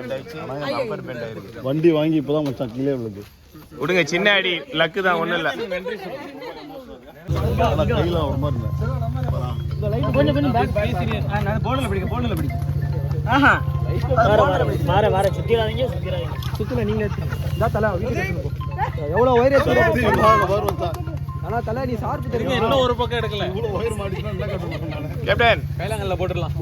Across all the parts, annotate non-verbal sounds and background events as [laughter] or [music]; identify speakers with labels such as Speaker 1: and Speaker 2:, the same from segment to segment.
Speaker 1: Bend ஆயிடுச்சு. Bumper bend ஆயிருக்கு.
Speaker 2: வண்டி வாங்கி இப்போதான் மச்சான் கீழே விழுது.
Speaker 1: விடுங்க சின்ன அடி லக்கு தான் ஒண்ணும் இல்ல.
Speaker 2: கையில ஒரு மாதிரி
Speaker 3: கொஞ்சம் கொஞ்சம் போர்டில் பிடிக்க போர்டில் பிடிக்க ஆஹா. வார வார சுத்திராதீங்க சுத்திராதீங்க சுத்தில நீங்க தான் தலை எவ்வளோ ஒயர் ஆனால் தலை நீ சார்பு தெரியும்? இன்னும் ஒரு பக்கம் எடுக்கல.
Speaker 2: இவ்வளோ ஒயர் மாட்டினா
Speaker 1: கேப்டன்
Speaker 3: கைலாங்கல்ல போட்டுடலாம்.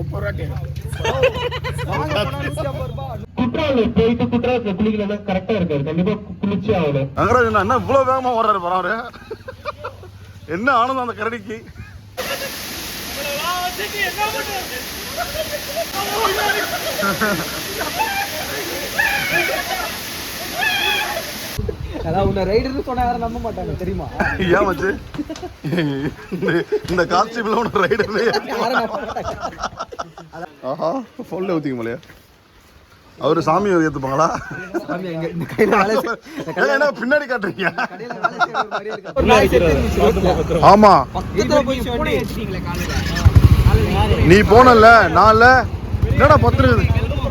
Speaker 4: குற்றால போயிட்டு குற்றாலத்துல குளிக்கலாம் கரெக்டா இருக்காரு. கண்டிப்பா குளிச்சே
Speaker 2: நகராஜ் என்ன என்ன இவ்வளோ வேகமாக ஓடுறாரு பாரு. அவரு என்ன ஆனந்தம் அந்த கரடிக்கு. [laughs]
Speaker 3: அதான் உன்னை ரைடர்னு சொன்னா யாரும் நம்ப மாட்டாங்க தெரியுமா?
Speaker 2: ஏன் மச்சு? இந்த- காஸ்டியூம்ல ஒன்று ரைடர்
Speaker 3: யாரும் நம்ப மாட்டாங்க.
Speaker 2: ஆஹா ஃபோனில் ஊற்றிக்க முடியா அவரு சாமியை ஏற்றுப்பாங்களா
Speaker 3: சாமி,
Speaker 2: ஏன் என்ன பின்னாடி காட்டுறீங்க. ஆமா. நீ போனல நான் இல்ல என்னடா பத்து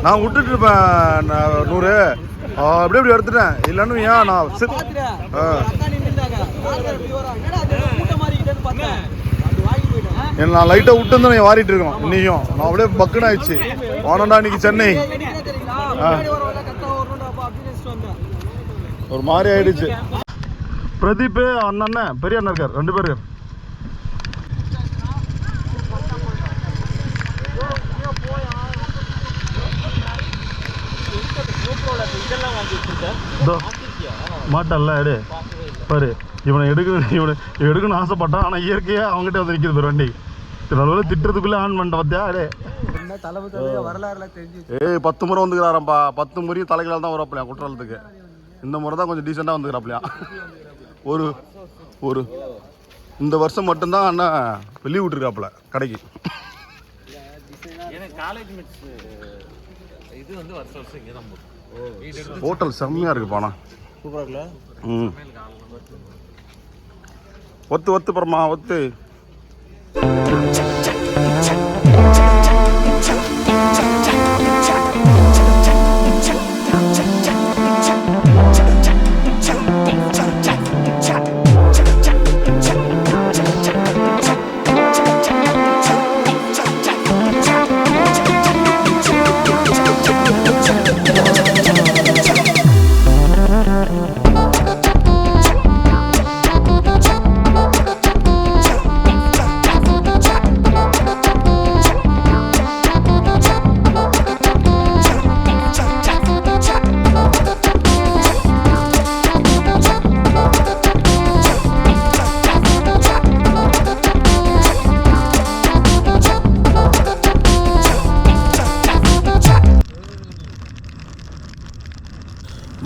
Speaker 2: நான் விட்டுட்டு இருப்பேன் நூறு. அப்படியே இப்படி எடுத்துட்டேன். இல்லைன்னு ஏன் நான்.
Speaker 3: அப்படி
Speaker 2: நான் லைட்டாக விட்டு வந்து வாரிட்டு இருக்கணும். இன்னையும். நான் அப்படியே பக்குன்னு ஆயிடுச்சு. வானண்டா இன்னைக்கு சென்னை. ஒரு மாதிரி ஆயிடுச்சு. பிரதீப் அண்ணன் பெரிய அண்ணன் இருக்கார். ரெண்டு பேர். மாட்டல்ல எடு. பாரு இவனை எடுக்கணும் இவனை எடுக்கணும்னு ஆசைப்பட்டான் ஆனால் இயற்கையாக அவங்ககிட்ட வந்து நிற்கிது பாரு வண்டி. நல்ல திட்டுறதுக்குள்ளே ஆன் பண்ணிட்ட பார்த்தியா அடே.
Speaker 3: என்ன தலைமை தலைவர் வரலாறுலாம் தெரிஞ்சு
Speaker 2: ஏய் பத்து முறை வந்துக்கிறாரப்பா பத்து முறை தலைகளால் தான் வரப்பலையா குற்றாலத்துக்கு. இந்த முறை தான் கொஞ்சம் டீசெண்டாக வந்துக்கிறாப்பலையா ஒரு ஒரு இந்த வருஷம் மட்டும்தான் அண்ணன் வெளியே விட்டுருக்காப்புல கடைக்கு. ஹோட்டல் செம்மையாக இருக்கு பானா. ம். ஒத்து ஒத்து பரமா ஒத்து.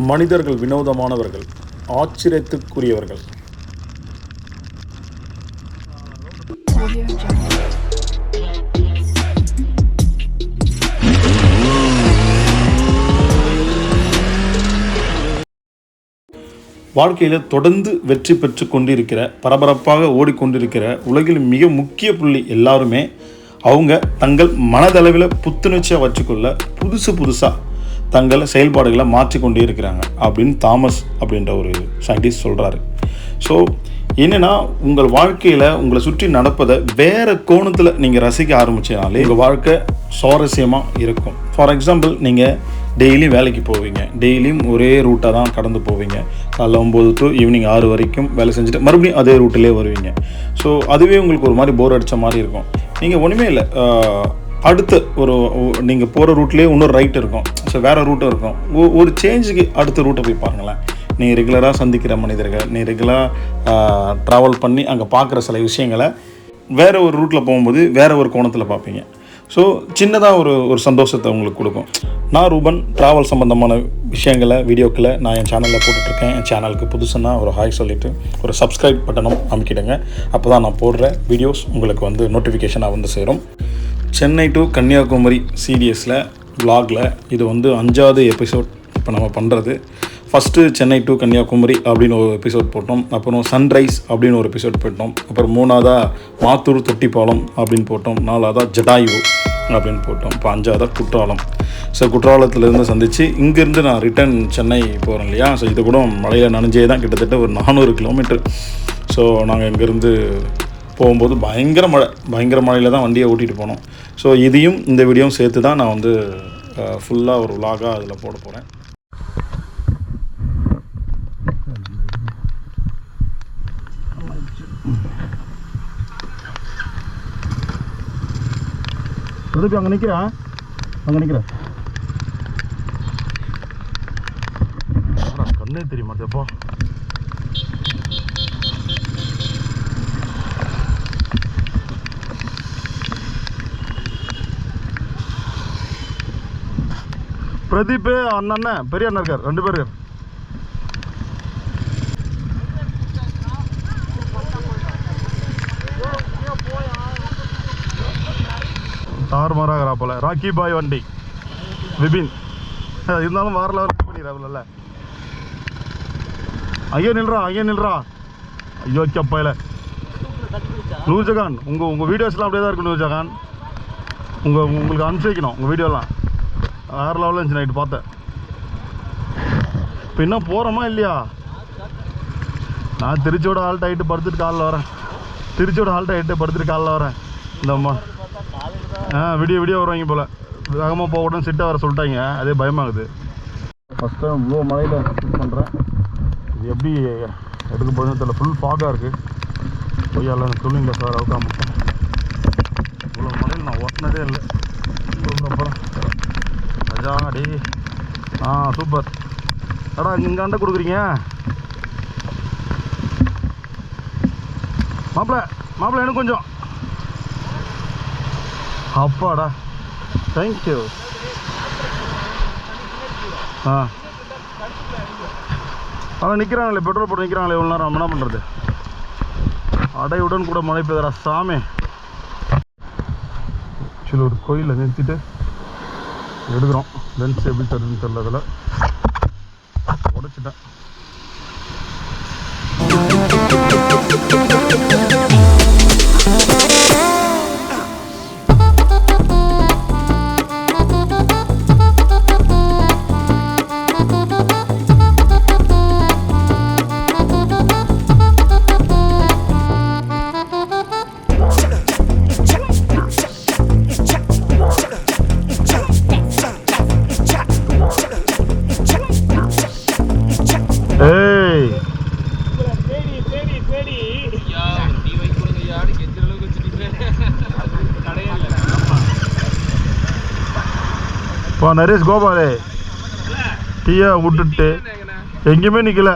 Speaker 5: மனிதர்கள் வினோதமானவர்கள் ஆச்சரியத்துக்குரியவர்கள். வாழ்க்கையில் தொடர்ந்து வெற்றி பெற்று கொண்டிருக்கிற பரபரப்பாக ஓடிக்கொண்டிருக்கிற உலகில் மிக முக்கிய புள்ளி எல்லாருமே அவங்க தங்கள் மனதளவில் புத்துணர்ச்சியாக வச்சுக்கொள்ள புதுசு புதுசாக தங்கள் செயல்பாடுகளை மாற்றிக்கொண்டே இருக்கிறாங்க அப்படின்னு தாமஸ் அப்படின்ற ஒரு சயின்டிஸ்ட் சொல்கிறாரு ஸோ என்னென்னா உங்கள் வாழ்க்கையில் உங்களை சுற்றி நடப்பதை வேறு கோணத்தில் நீங்கள் ரசிக்க ஆரம்பிச்சனாலே உங்கள் வாழ்க்கை சுவாரஸ்யமாக இருக்கும். ஃபார் எக்ஸாம்பிள் நீங்கள் டெய்லியும் வேலைக்கு போவீங்க. டெய்லியும் ஒரே ரூட்டாக தான் கடந்து போவீங்க. காலைல ஒம்பது டு ஈவினிங் ஆறு வரைக்கும் வேலை செஞ்சுட்டு மறுபடியும் அதே ரூட்டிலே வருவீங்க. ஸோ அதுவே உங்களுக்கு ஒரு மாதிரி போர் அடித்த மாதிரி இருக்கும். நீங்கள் ஒன்றுமே இல்லை அடுத்த ஒரு நீங்கள் போகிற ரூட்லேயே இன்னொரு ரைட் இருக்கும். ஸோ வேறு ரூட்டும் இருக்கும். ஒரு சேஞ்சுக்கு அடுத்த ரூட்டை போய் பாருங்களேன். நீ ரெகுலராக சந்திக்கிற மனிதர்கள் நீ ரெகுலராக ட்ராவல் பண்ணி அங்கே பார்க்குற சில விஷயங்களை வேறு ஒரு ரூட்டில் போகும்போது வேறு ஒரு கோணத்தில் பார்ப்பீங்க. ஸோ சின்னதாக ஒரு ஒரு சந்தோஷத்தை உங்களுக்கு கொடுக்கும். நான் ரூபன் ட்ராவல் சம்மந்தமான விஷயங்களை வீடியோக்களை நான் என் சேனலில் போட்டுட்ருக்கேன். என் சேனலுக்கு புதுசுன்னா ஒரு ஹாய் சொல்லிவிட்டு ஒரு சப்ஸ்கிரைப் பட்டனும் அமைக்கிடுங்க. அப்போ தான் நான் போடுற வீடியோஸ் உங்களுக்கு வந்து நோட்டிஃபிகேஷனாக வந்து சேரும். சென்னை டு கன்னியாகுமரி சீரியஸில் விலாகில் இது வந்து அஞ்சாவது எபிசோட் இப்போ நம்ம பண்ணுறது ஃபஸ்ட்டு சென்னை டு கன்னியாகுமரி அப்படின்னு ஒரு எபிசோட் போட்டோம். அப்புறம் சன்ரைஸ் அப்படின்னு ஒரு எபிசோட் போட்டோம். அப்புறம் மூணாவதாக மாத்தூர் தொட்டிப்பாலம் அப்படின்னு போட்டோம். நாலாவதாக ஜடாயு
Speaker 6: அப்படின்னு போட்டோம். இப்போ அஞ்சாவதாக குற்றாலம். ஸோ குற்றாலத்துலேருந்து சந்தித்து இங்கேருந்து நான் ரிட்டர்ன் சென்னை போகிறேன் இல்லையா? ஸோ இது கூட மலையில் நனைஞ்சே தான் கிட்டத்தட்ட ஒரு நானூறு கிலோமீட்டர் ஸோ நாங்கள் இங்கேருந்து போகும்போது பயங்கர மழை பயங்கர மழையில் தான் வண்டியை ஓட்டிகிட்டு போனோம். ஸோ இதையும் இந்த வீடியோவும் சேர்த்து தான் நான் வந்து ஃபுல்லாக ஒரு vlog-ஆ அதில் போட போகிறேன்
Speaker 5: எதுக்கு அங்கே நிற்கிறேன் அங்கே நிற்கிறேன் கண்ணே தெரிய மாட்டேப்பா பிரதீப் அண்ணன் பெரிய அண்ணன் இருக்கார். ரெண்டு பேர். இருக்கார் தாறுமாறாகிறா போல. ராக்கி பாய் வண்டி. விபின். இருந்தாலும் வேற லெவல் பண்ணிடுறாப்புல ஐயா நில்றா ஐயா நில்றா. ஐயோ கப்பையில நூர்ஜகான் உங்கள் உங்கள் வீடியோஸ்லாம் அப்படியே தான் இருக்கும் நூர்ஜகான். உங்கள் உங்களுக்கு அனுப்பிச்சு வைக்கணும் உங்கள் வீடியோலாம் வேறு லெவலில் இருந்துச்சு நைட்டு பார்த்தேன். இப்போ இன்னும் போகிறோமா இல்லையா? நான் திருச்சியோட ஆல்ட் ஆகிட்டு படுத்துட்டு காலில் வரேன். திருச்சியோட ஆல்ட் ஆகிட்டு படுத்துட்டு காலில் வரேன். இந்த அம்மா. ஆ விடிய விடிய வருவாங்க போல். வேகமாக போக உடனே சிட்டை வர சொல்லிட்டாங்க. அதே பயமாகுது. ஃபஸ்ட் டைம் இவ்வளோ மழையில் ஷூட் பண்ணுறேன் இது எப்படி எடுக்க போகுதுன்னு தெரியல. ஃபுல் ஃபாகாக இருக்குது பொய்யால சொல்லுங்க சார் அவுக்காம. இவ்வளோ மழையில் நான் ஒட்டினதே இல்லை. அப்புறம் ரஜா அடி ஆ சூப்பர். அடா இங்கே அண்டை கொடுக்குறீங்க? மாப்பிள்ள மாப்பிள்ள எனக்கு கொஞ்சம். அப்பாடா. தேங்க்யூ ஆ. ஆனால் நிற்கிறாங்களே பெட்ரோல் போட்டு நிற்கிறாங்களே இவ்வளோ நேரம் என்ன பண்ணுறது அடையுடன் கூட மழை பெய்தரா சாமி. ஆக்சுவலி ஒரு கோயிலில் நிறுத்திட்டு எடுக்கிறோம். லென்ஸ் எப்படி தருதுன்னு தெரியல அதில். வா நரேஷ் கோபாலே. டீயா விட்டுட்டு. எங்கேயுமே நிற்கல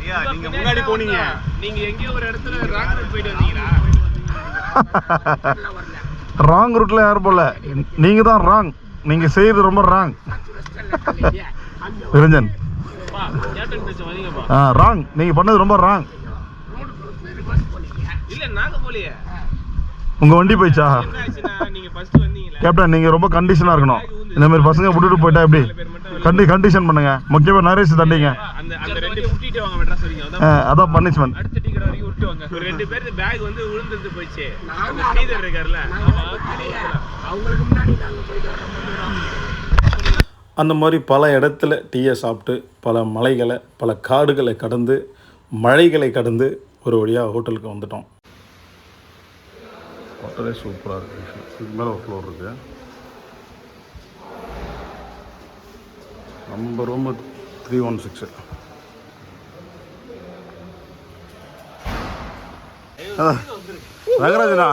Speaker 1: ஐயா நீங்க முன்னாடி போனீங்க. நீங்க எங்கேயோ ஒரு இடத்துல ராங் ரூட் போயிட்டு வந்தீங்களா?
Speaker 5: ராங் ரூட்டில் யாரும் போல நீங்கள் தான் ராங் நீங்கள் செய்கிறது ரொம்ப ராங் நிரஞ்சன் ராங் நீங்கள் பண்ணது ரொம்ப ராங்
Speaker 1: இல்ல நாங்க போலியே
Speaker 5: உங்கள் வண்டி
Speaker 1: வந்தீங்களா
Speaker 5: கேப்டன் நீங்கள் ரொம்ப கண்டிஷனாக இருக்கணும். இந்த மாதிரி பசங்க விட்டுட்டு போயிட்டா எப்படி? கண்டி கண்டிஷன் பண்ணுங்க. முக்கியமாக நரேஷ் தண்டிங்க.
Speaker 1: அதான்
Speaker 5: பனிஷ்மெண்ட்
Speaker 1: ரெண்டு பேருக்கு பேக் வந்து விழுந்துட்டு அந்த
Speaker 6: மாதிரி பல இடத்துல டீயை சாப்பிட்டு பல மலைகளை பல காடுகளை கடந்து மழைகளை கடந்து ஒரு வழியாக ஹோட்டலுக்கு வந்துட்டோம்.
Speaker 5: ஹோட்டலே சூப்பராக இருக்குது இதுக்கு மேலே ஒரு ஃப்ளோர் இருக்குது நம்ம ரூமு த்ரீ ஒன் சிக்ஸு ரங்கராஜனா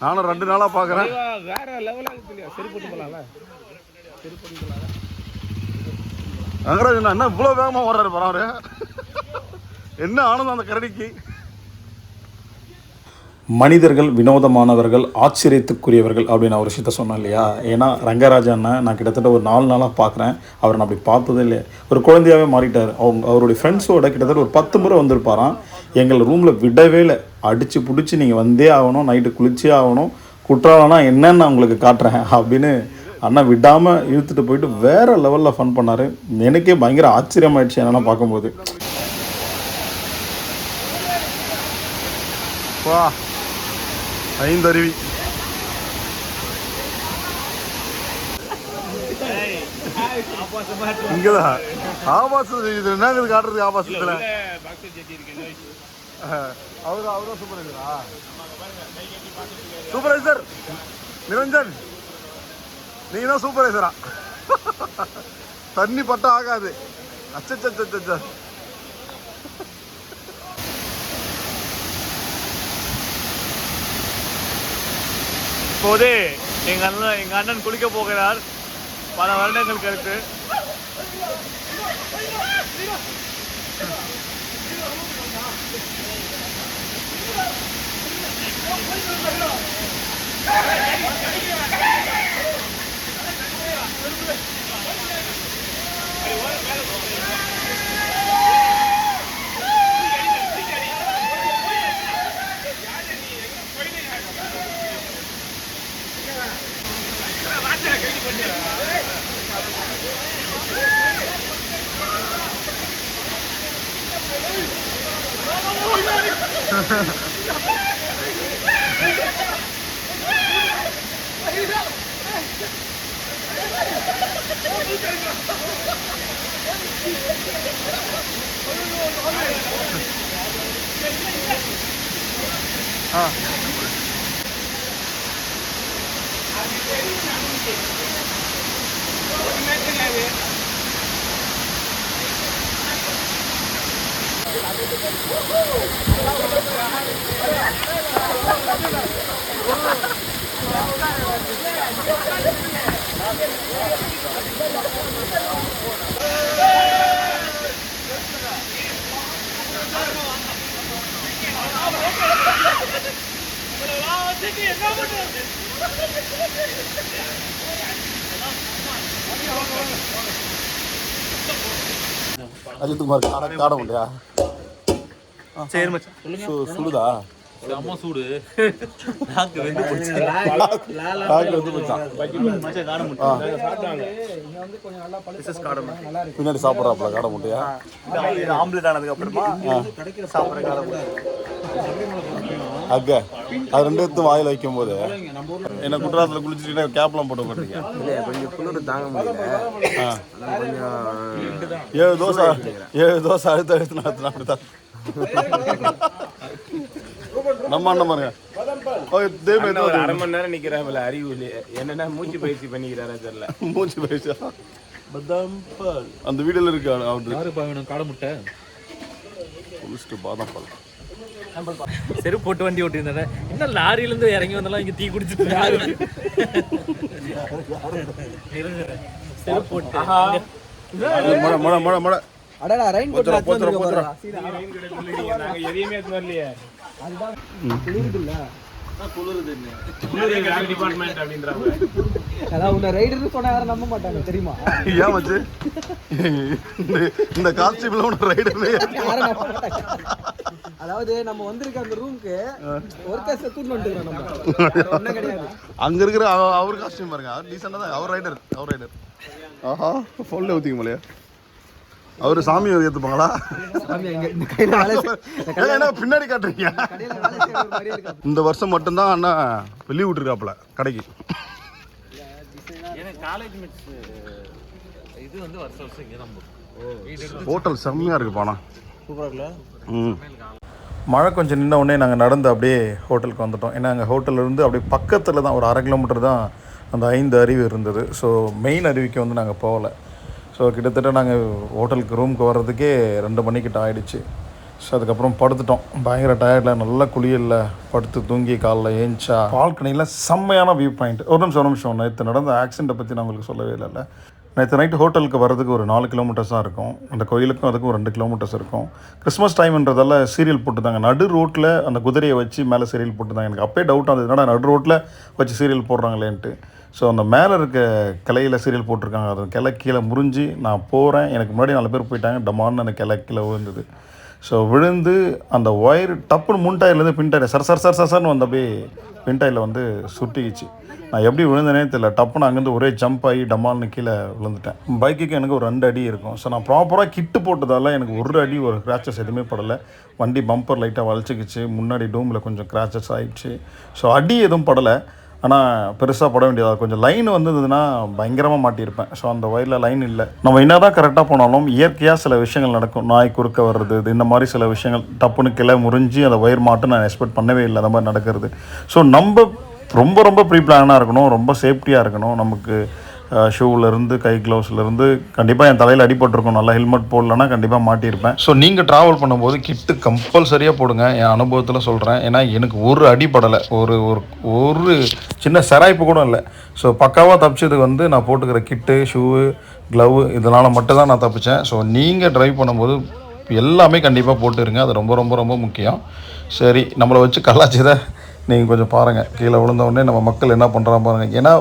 Speaker 5: நானும் ரெண்டு நாளாக பார்க்குறேன்.
Speaker 1: வேற இல்லையா? சரி
Speaker 5: என்ன இவ்வளோ வேகமாக ஓடுறாரு பரவாரு என்ன ஆனந்தம் அந்த கரடிக்கு?
Speaker 6: மனிதர்கள் வினோதமானவர்கள் ஆச்சரியத்துக்குரியவர்கள் அப்படின்னு நான் ஒரு விஷயத்த சொன்னேன் இல்லையா? ஏன்னா ரங்கராஜா அண்ணன் நான் கிட்டத்தட்ட ஒரு நாலு நாளாக பார்க்குறேன். அவரை நான் அப்படி பார்த்ததே இல்லை ஒரு குழந்தையாகவே மாறிட்டார். அவங்க அவருடைய ஃப்ரெண்ட்ஸோட கிட்டத்தட்ட ஒரு பத்து முறை வந்திருப்பாராம். எங்கள் ரூமில் விடவே இல்லை. அடித்து பிடிச்சி நீங்கள் வந்தே ஆகணும் நைட்டு குளிச்சே ஆகணும். குற்றாலம்னா என்னன்னு நான் உங்களுக்கு காட்டுறேன் அப்படின்னு அண்ணா விடாமல் இழுத்துட்டு போயிட்டு வேறு லெவலில் ஃபன் பண்ணார். எனக்கே பயங்கர ஆச்சரியமாயிடுச்சு என்னென்னா பார்க்கும்போது.
Speaker 5: வா.
Speaker 2: ஐந்தருவி. இங்கதான். ஆபாசம் இது காட்டுறது ஆபாசத்துல? அவரு அவரும் சூப்பர்வைசரா சூப்பர்வைசர் நிரஞ்சன். நீங்க தான் சூப்பர்வைசரா தண்ணி பட்டா ஆகாது. அச்சச்சச்சச்ச
Speaker 3: இப்போது எங்க அண்ணன் எங்க அண்ணன் குளிக்க போகிறார். பல வருடங்கள் à.
Speaker 2: Hey! குமார் காட காட முடியா
Speaker 3: சரி மச்சான்.
Speaker 2: சுடுதா?
Speaker 3: அம்மா சூடு. நாக்கு வெந்து போச்சு.
Speaker 2: காய்க்கு வந்து போச்சான்
Speaker 3: மச்சான் காண
Speaker 2: ஆ.
Speaker 3: மிஸ்ஸஸ் காடம்
Speaker 2: பின்னாடி சாப்பிட்றாப்புல காட முட்டையா
Speaker 3: ஆம்லெட் ஆனதுக்கு அப்புறமா சாப்பிட்ற காலம்
Speaker 2: அக்க அது ரெண்டு எடுத்து வாயில் வைக்கும் போது என்ன குற்றாலத்தில் குளிச்சுட்டு கேப்லாம் போட்டு மாட்டீங்க
Speaker 7: கொஞ்சம் குளிர் தாங்க முடியல.
Speaker 2: ஏழு தோசை ஏழு தோசை அழுத்த அழுத்து நடத்தினா அப்படித்தான். நம்ம அண்ணன் பாருங்க. ஓ, இதே மாதிரி
Speaker 1: ஒரு
Speaker 2: தான்
Speaker 1: அரை மணி நேரம் நிக்கிறாப்புல அறிவு என்னன்னா மூச்சு பயிற்சி பண்ணிக்கிறாரா தெரியல.
Speaker 2: மூச்சு பேசா அந்த வீடியோல இருக்கு அவரு.
Speaker 3: காடை முட்டை?
Speaker 2: குளிச்சுட்டு பாதாம் பால்.
Speaker 3: செருப்பு போட்டு வண்டி ஓட்டியிருந்தேன் என்ன லாரியில இருந்து இறங்கி வந்தாலும் இங்க டீ குடிச்சிட்டு யாரு செருப்பு போட்டு.
Speaker 7: அடடா ரெயின் கோட்
Speaker 1: நாங்க எதையுமே எடுத்து வரலையே. டிபார்ட்மெண்ட் அப்படின்றாங்க.
Speaker 7: அதான் உன்னை ரைடர்னு சொன்னா யாரும் நம்ப மாட்டாங்க தெரியுமா?
Speaker 2: ஏன் இந்த- காஸ்டியூம்ல
Speaker 7: நம்ப மாட்டாங்க. அதாவது நம்ம வந்திருக்க அந்த ரூமுக்கு ஒர்க்கர்ஸ் தூண்டு வந்துருக்கோம் நம்ம. வேற ஒண்ணும் கிடையாது.
Speaker 2: அங்க இருக்கிற அவ- அவர் காஸ்டியூம் பாருங்க. அவர் டீசெண்டா தான் அவர் ரைடர் அவர் ரைடர் ஆஹா ஃபோன்ல ஊத்திக்க முடியா அவரு சாமி ஏத்துப்பாங்களா? பின்னாடி காட்டுறீங்க? இந்த வருஷம் மட்டும்தான் அண்ணா வெளியே விட்டுருக்காப்புல கடைக்கு.
Speaker 3: எனக்கு காலேஜ் மிட்ஸ் இது வந்து வருஷம் வருஷம் இங்கே தான்
Speaker 2: ஹோட்டல் செம்மையா இருக்கு பானா.
Speaker 7: சூப்பரா இருக்குல்ல?
Speaker 2: ம்.
Speaker 5: மழை கொஞ்சம் நின்ன உடனே நாங்கள் நடந்து அப்படியே ஹோட்டலுக்கு வந்துட்டோம். ஏன்னா அங்கே ஹோட்டல்ல இருந்து அப்படியே பக்கத்தில் தான் ஒரு அரை கிலோமீட்டர் தான் அந்த ஐந்து அருவி இருந்தது. ஸோ மெயின் அருவிக்கு வந்து நாங்கள் போகல. ஸோ கிட்டத்தட்ட நாங்கள் ஹோட்டலுக்கு ரூமுக்கு வர்றதுக்கே ரெண்டு மணிக்கிட்ட ஆயிடுச்சு. ஸோ அதுக்கப்புறம் படுத்துட்டோம். பயங்கர டயர்டில் நல்ல குளியலில் படுத்து தூங்கி காலைல ஏஞ்சா பால்கனியில் செம்மையான வியூ பாயிண்ட் ஒரு நிமிஷம் ஒரு நிமிஷம். நேற்று நடந்த ஆக்சிடெண்ட்டை பற்றி நான் உங்களுக்கு சொல்லவே இல்லைல்ல நேற்று நைட்டு ஹோட்டலுக்கு வர்றதுக்கு ஒரு நாலு கிலோமீட்டர்ஸாக இருக்கும். அந்த கோயிலுக்கும் அதுக்கும் ரெண்டு கிலோமீட்டர்ஸ் இருக்கும். கிறிஸ்மஸ் டைம்ன்றதால சீரியல் போட்டுதாங்க. நடு ரோட்டில் அந்த குதிரையை வச்சு மேலே சீரியல் போட்டுதாங்க. எனக்கு அப்பயே டவுட் ஆகுது என்னடா நடு ரோட்டில் வச்சு சீரியல் போடுறாங்களேன்ட்டு. ஸோ அந்த மேலே இருக்க கிளையில் சீரியல் போட்டிருக்காங்க. அது கிளை கீழே முறிஞ்சு நான் போகிறேன் எனக்கு முன்னாடி நாலு பேர் போயிட்டாங்க. டமான்னு அந்த கிளை கீழே விழுந்தது. ஸோ விழுந்து அந்த ஒயர் டப்புன்னு முன் டயர்லேருந்து பின் டயர் சர் சர் சர் சர் சர்னு வந்து அப்படியே பின் டயரில் வந்து சுட்டிக்கிச்சு. நான் எப்படி விழுந்தேனே தெரியல. டப்புன்னு அங்கேருந்து ஒரே ஜம்ப் ஆகி டமால்னு கீழே விழுந்துட்டேன். பைக்குக்கு எனக்கு ஒரு ரெண்டு அடி இருக்கும். ஸோ நான் ப்ராப்பராக கிட்டு போட்டதால எனக்கு ஒரு அடி ஒரு கிராச்சஸ் எதுவுமே படலை. வண்டி பம்பர் லைட்டாக வளைச்சிக்கிச்சு. முன்னாடி டூமில் கொஞ்சம் கிராச்சஸ் ஆகிடுச்சு ஸோ அடி எதுவும் படலை. ஆனால் பெருசாக பட வேண்டியதாக கொஞ்சம் லைன் வந்ததுன்னா பயங்கரமாக மாட்டியிருப்பேன். ஸோ அந்த வயலில் லைன் இல்லை. நம்ம என்ன தான் கரெக்டாக போனாலும் இயற்கையாக சில விஷயங்கள் நடக்கும். நாய் குறுக்க வர்றது இது இந்த மாதிரி சில விஷயங்கள். டப்புன்னு கிளை முறிஞ்சு அந்த ஒயர் மாட்டும் நான் எக்ஸ்பெக்ட் பண்ணவே இல்லை அந்த மாதிரி நடக்கிறது. ஸோ நம்ம ரொம்ப ரொம்ப ப்ரீ பிளானாக இருக்கணும். ரொம்ப சேஃப்டியாக இருக்கணும். நமக்கு ஷூவிலேருந்து கை க்ளவுஸ்லேருந்து கண்டிப்பாக என் தலையில் அடிபட்டிருக்கும் நல்லா ஹெல்மெட் போடலன்னா கண்டிப்பாக மாட்டியிருப்பேன். ஸோ நீங்கள் ட்ராவல் பண்ணும்போது கிட்டு கம்பல்சரியாக போடுங்க. என் அனுபவத்தில் சொல்கிறேன் ஏன்னா எனக்கு ஒரு அடிப்படலை ஒரு ஒரு ஒரு சின்ன செராய்ப்பு கூட இல்லை. ஸோ பக்காவாக தப்பிச்சதுக்கு வந்து நான் போட்டுக்கிற கிட்டு ஷூவு க்ளவு இதனால் மட்டும்தான் நான் தப்பிச்சேன். ஸோ நீங்கள் ட்ரைவ் பண்ணும்போது எல்லாமே கண்டிப்பாக போட்டுருங்க. அது ரொம்ப ரொம்ப ரொம்ப முக்கியம். சரி நம்மளை வச்சு கலாச்சதை நீங்கள் கொஞ்சம் பாருங்கள் கீழே விழுந்த உடனே நம்ம மக்கள் என்ன பண்ணுறான் பாருங்கள் ஏன்னா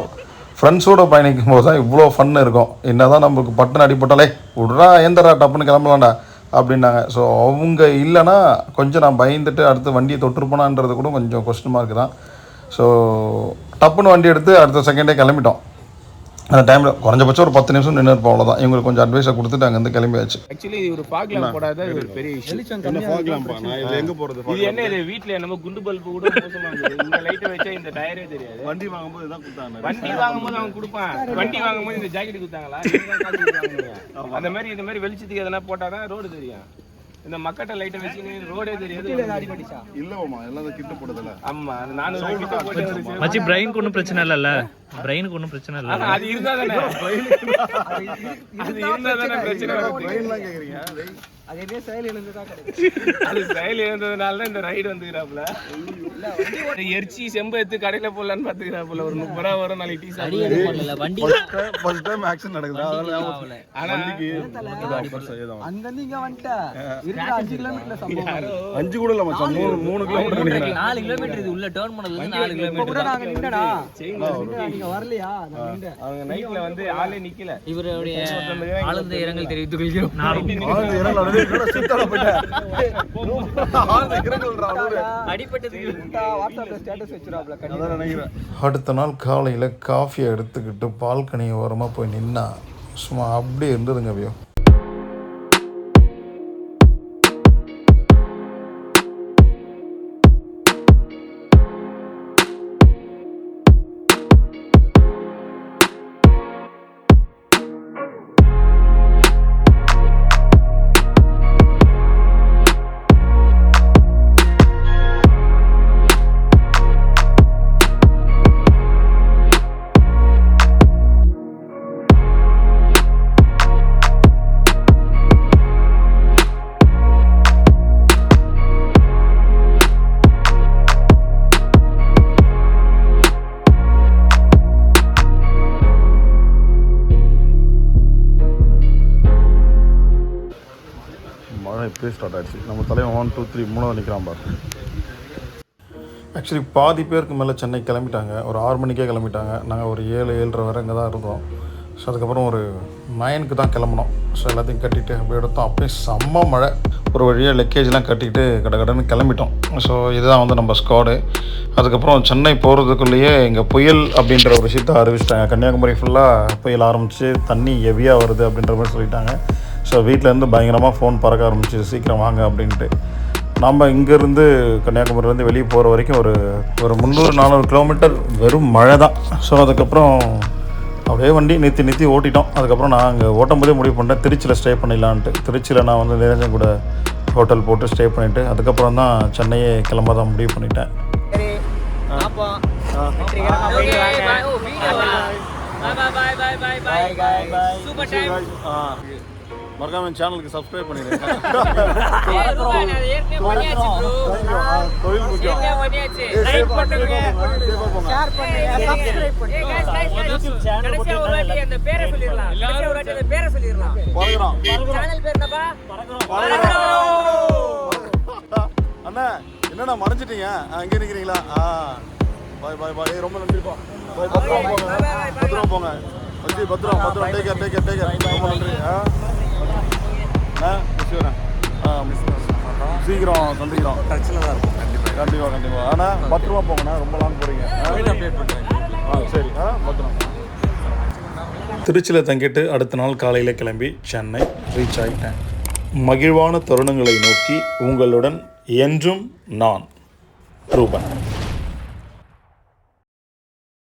Speaker 5: ஃப்ரெண்ட்ஸோட பயணிக்கும் போது தான் இவ்வளோ ஃபன் இருக்கும். என்ன தான் நம்மளுக்கு பட்டன் அடிப்பட்டாலே விட்றா ஏந்தரா டப்புன்னு கிளம்பலாம்டா அப்படின்னாங்க. ஸோ அவங்க இல்லைன்னா கொஞ்சம் நான் பயந்துட்டு அடுத்து வண்டியை தொட்டிருப்போனான்றது கூட கொஞ்சம் கொஸ்டின் மார்க் தான். ஸோ டப்புன்னு வண்டி எடுத்து அடுத்த செகண்டே கிளம்பிட்டோம். அந்த டைமில் குறைஞ்சபட்சம் ஒரு பத்து நிமிஷம் நின்று இருப்போம் அவ்வளோதான் இவங்களுக்கு கொஞ்சம் அட்வைஸை கொடுத்துட்டு அங்கேருந்து கிளம்பியாச்சு.
Speaker 1: ஆக்சுவலி இது ஒரு ஃபாக்லாம் போடாத ஒரு பெரிய விஷயம்
Speaker 2: நான் இது எங்கே போகிறது
Speaker 1: இது என்ன இது வீட்ல என்னமோ குண்டு பல்பு கூட இந்த லைட்டை வச்சா இந்த டயரே தெரியாது.
Speaker 2: வண்டி வாங்கும்போது இதான் கொடுத்தாங்க.
Speaker 1: வண்டி வாங்கும்போது அவன் கொடுப்பான். வண்டி வாங்கும்போது இந்த ஜாக்கெட் கொடுத்தாங்களா. அந்த மாதிரி இந்த மாதிரி வெளிச்சத்துக்கு எதனா போட்டாதான் ரோடு தெரியும். இந்த மக்கட்ட லைட்டை வச்சு ரோடே தெரியாது.
Speaker 2: இல்லைம்மா எல்லாம் கிட்ட போடுறதில்ல
Speaker 1: ஆமா அது நானும் கிட்ட போட்டு
Speaker 3: மச்சி பிரெயினுக்கு ஒன்றும் பிரச்சனை இல்லைல்ல? பிரெயினுக்கு ஒன்றும் பிரச்சனை இல்லை.
Speaker 1: அது இருந்தா தானே? [laughs] அது இருந்தா தானே பிரச்சனை? வருது.
Speaker 2: கேட்குறீங்க
Speaker 7: அது என்ன செயல் இழந்துதான் கிடைக்கும்
Speaker 1: அது செயல் இருந்ததுனால தான் இந்த ரைடு வந்துக்கிறாப்புல. எரிச்சி செம்பு எடுத்து கடையில போடலான்னு பாத்துக்கிறாப்புல ஒரு முப்பது ரூபா வரும் நாளைக்கு டீ சாப்பிடுவோம்
Speaker 3: வண்டி.
Speaker 2: ஃபர்ஸ்ட் டைம் ஆக்சிடென்ட் நடக்குது. அதனால
Speaker 1: ஆனா
Speaker 7: அங்கிருந்து இங்க வந்துட்ட? அஞ்சு கிலோமீட்டர்ல சம்பவம்.
Speaker 2: அஞ்சு கூட இல்லை மச்சான். மூணு மூணு கிலோமீட்டர்
Speaker 3: நாலு கிலோமீட்டர் இது உள்ள டேர்ன் பண்ணதுல நாலு கிலோமீட்டர்
Speaker 7: கூட நாங்க நின்றடா, நீங்க வரலையா?
Speaker 1: அவங்க நைட்ல வந்து ஆளே நிக்கல.
Speaker 3: இவருடைய ஆழ்ந்த இரங்கல் தெரிவித்துக் கொள்கிறோம்
Speaker 5: அடுத்த நாள் காலையில் காஃபியை எடுத்துக்கிட்டு பால்கனி ஓரமாக போய் நின்னா சும்மா அப்படியே இருந்ததுங்க வியோ. மழை இப்போயே ஸ்டார்ட் ஆயிடுச்சு. நம்ம தலைவன் ஒன் டூ த்ரீ மூணாவது நிற்கிறான் பாரு. ஆக்சுவலி பாதி பேருக்கு மேலே சென்னை கிளம்பிட்டாங்க. ஒரு ஆறு மணிக்கே கிளம்பிட்டாங்க. நாங்கள் ஒரு ஏழு ஏழரை வரை இங்கே தான் இருந்தோம். ஸோ அதுக்கப்புறம் ஒரு நைனுக்கு தான் கிளம்புனோம். ஸோ எல்லாத்தையும் கட்டிட்டு அப்படியே எடுத்தோம். அப்படியே செம்ம மழை. ஒரு வழியாக லக்கேஜ்லாம் கட்டிட்டு கட கடன்னு கிளம்பிட்டோம். ஸோ இதுதான் வந்து நம்ம ஸ்குவாடு அதுக்கப்புறம் சென்னை போகிறதுக்குள்ளேயே இங்கே புயல் அப்படின்ற ஒரு விஷயத்தை அறிவிச்சிட்டாங்க. கன்னியாகுமரி ஃபுல்லாக புயல் ஆரம்பித்து தண்ணி ஹெவியாக வருது அப்படின்ற மாதிரி சொல்லிட்டாங்க. ஸோ வீட்டிலேருந்து பயங்கரமாக ஃபோன் பறக்க ஆரம்பிச்சு சீக்கிரம் வாங்க அப்படின்ட்டு. நம்ம இங்கேருந்து கன்னியாகுமரியிலேருந்து வெளியே போகிற வரைக்கும் ஒரு ஒரு முந்நூறு நானூறு கிலோமீட்டர் வெறும் மழை தான். ஸோ அதுக்கப்புறம் அப்படியே வண்டி நிறுத்தி நிறுத்தி ஓட்டிட்டோம். அதுக்கப்புறம் நான் அங்கே ஓட்டும் போதே முடிவு பண்ணிட்டேன் திருச்சியில் ஸ்டே பண்ணிடலான்ட்டு. திருச்சியில் நான் வந்து நிரஞ்சன் கூட ஹோட்டல் போட்டு ஸ்டே பண்ணிவிட்டு அதுக்கப்புறம் தான் சென்னையே கிளம்ப தான் முடிவு பண்ணிட்டேன். மறக்காம சேனலுக்கு சப்ஸ்கிரைப் பண்ணிடுங்க தொழில் முக்கியம் அண்ணா என்னண்ணா மறைஞ்சிட்டீங்க? அங்கே நிற்கிறீங்களா ஆ பாய் பாய் பாய். ரொம்ப நன்றிப்பா பாய் பத்திரம் போங்க. பத்திரம் போங்க. பத்திரம் பத்திரம். Take care take care take care ரொம்ப நன்றி ஆ. சீக்கிரம் சந்திக்கிறோம் டச்சில் தான் இருக்கும் கண்டிப்பாக கண்டிப்பாக கண்டிப்பாக ஆனால் பத்திரமா போங்கண்ணா. ரொம்ப லாங் போகிறீங்க ஆ சரி. ஆ பத்திரம் திருச்சியில் தங்கிட்டு அடுத்த நாள் காலையில் கிளம்பி சென்னை ரீச் ஆகிட்டேன் மகிழ்வான தருணங்களை நோக்கி உங்களுடன் என்றும் நான் ரூபன்.